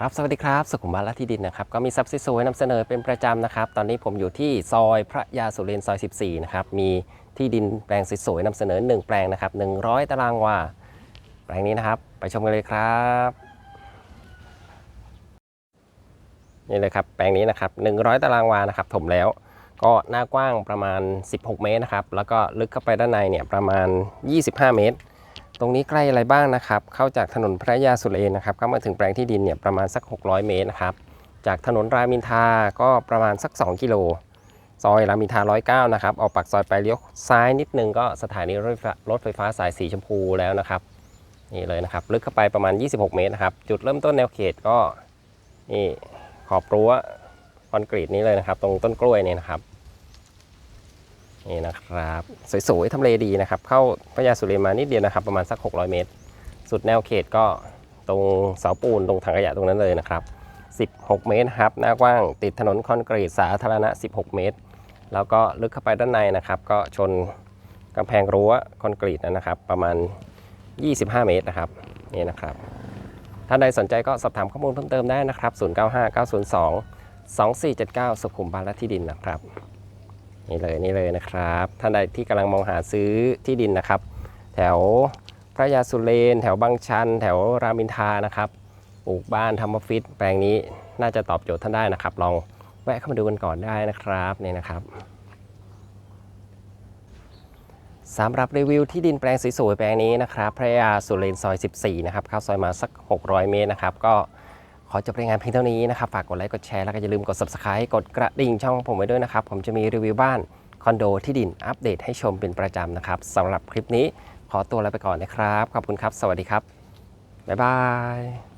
ครับสวัสดีครับ สุขุมวิทและที่ดินนะครับก็มีทรัพย์สวยๆนำเสนอเป็นประจำนะครับ ตอนนี้ผมอยู่ที่ซอยพระยาสุเรนซอย 14 นะครับ มีที่ดินแปลงสวยๆนำเสนอ 1 แปลงนะครับ 100 ตารางวาแปลงนี้นะครับ ไปชมกันเลยครับ นี่เลยครับ แปลงนี้นะครับ 100 ตารางวานะครับถมแล้ว ก็หน้ากว้างประมาณ 16 เมตรนะครับแล้วก็ลึกเข้าไปด้านในเนี่ยประมาณ 25 เมตร ตรงนี้ใกล้อะไรบ้างนะครับ เข้าจากถนนพระยาสุเรนนะครับ ก็มาถึงแปลงที่ดินเนี่ยประมาณสัก 600 เมตรนะครับ จากถนนรามินทาก็ประมาณสัก 2 กิโล ซอยรามินทา 109 นะครับ ออกปากซอยไปเลี้ยวซ้ายนิดนึงก็สถานีรถไฟฟ้ารถไฟฟ้าสายสีชมพูแล้วนะครับ นี่เลยนะครับ ลึกเข้าไปประมาณ 26 เมตรนะครับ จุดเริ่มต้นแนวเขตก็นี่ขอบรั้วคอนกรีตนี้เลยนะครับ ตรงต้นกล้วยเนี่ยนะครับ นี่นะครับ สวยๆทำเลดีนะครับ เข้าพระยาสุเรนมานิดเดียวนะครับ ประมาณสัก 600 เมตร สุดแนวเขตก็ตรงเสาปูนตรงถังขยะตรงนั้นเลยนะครับ 16 เมตรครับ หน้ากว้างติดถนนคอนกรีตสาธารณะ 16 เมตร แล้วก็ลึกเข้าไปด้านในนะครับ ก็ชนกำแพงรั้วคอนกรีตนะครับ ประมาณ 25 เมตรนะครับนี่นะครับ ถ้าใดสนใจก็สอบถามข้อมูลเพิ่มเติมได้นะครับ 095902 2479 สุขุมวิทและที่ดินนะครับ นี่เลยนี่เลยนะครับ ท่านใดที่กำลังมองหาซื้อที่ดินนะครับ แถวพระยาสุเรน แถวบางชัน แถวรามินทานะครับปลูกบ้านทำออฟฟิศแปลงนี้น่าจะตอบโจทย์ท่านได้นะครับ ลองแวะเข้ามาดูกันก่อนได้นะครับนี่นะครับสำหรับรีวิวที่ดินแปลงสวยๆแปลงนี้นะครับ พระยาสุเรนซอย 14 นะครับเข้าซอยมาสัก 600 เมตรนะครับ ก็ อจบรายงานเพียงเท่านี้นะครับ ฝากกดไลค์ กดแชร์ แล้วก็อย่าลืมกด subscribe กดกระดิ่งช่องผมไว้ด้วยนะครับ ผมจะมีรีวิวบ้าน คอนโดที่ดินอัปเดตให้ชมเป็นประจำนะครับสำหรับคลิปนี้ขอตัวลาไปก่อนนะครับ ขอบคุณครับ สวัสดีครับ บ๊ายบาย